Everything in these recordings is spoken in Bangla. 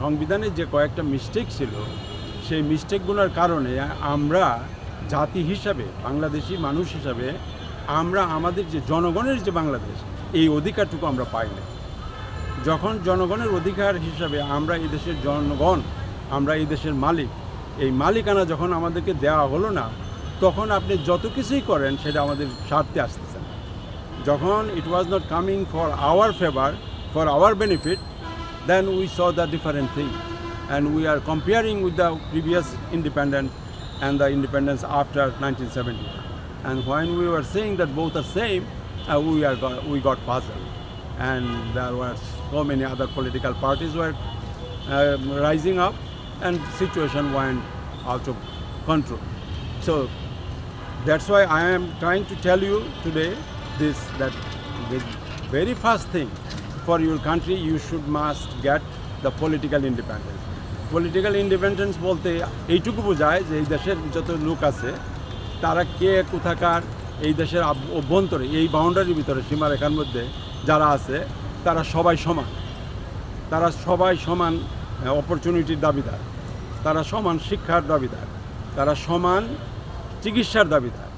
সংবিধানে যে কয়েকটা মিস্টেক ছিল, সেই মিস্টেকগুলোর কারণে আমরা জাতি হিসাবে, বাংলাদেশি মানুষ হিসাবে, আমরা আমাদের যে জনগণের যে বাংলাদেশ, এই অধিকারটুকু আমরা পাই না যখন জনগণের অধিকার হিসাবে আমরা এই দেশের জনগণ, আমরা এই দেশের মালিক, এই মালিকানা যখন আমাদেরকে দেওয়া হলো না, তখন আপনি যত কিছুই করেন, সেটা আমাদের স্বার্থে আসতেছে যখন it was not coming for our favour for our benefit then we saw the different thing. And we are comparing with the previous independence and the independence after 1970. And when we were saying that both are same, uh, we, are got, we got puzzled. And there were so many other political parties were um, rising up and situation went out of control. So that's why I am trying to tell you today this that the very first thing for your country, you should must get the political independence. Political independence বলতে এইটুকু বোঝায় যে এই দেশের যত লোক আছে, তারা কে, কোথাকার, এই দেশের অভ্যন্তরে, এই বাউন্ডারির ভিতরে, সীমারেখার মধ্যে যারা আছে, তারা সবাই সমান। তারা সবাই সমান অপরচুনিটির দাবিদার। তারা সমান শিক্ষার দাবিদার। তারা সমান চিকিৎসার দাবিদার।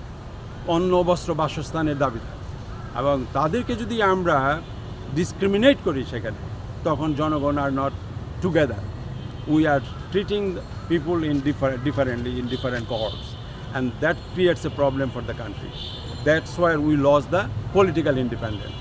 অন্ন, বস্ত্র, বাসস্থানের দাবিদার। এবং তাদেরকে যদি আমরা ডিসক্রিমিনেট করি সেখানে, তখন জনগণ are not together we are treating people in different differently in different course and that creates a problem for the country that's where we lose the political independence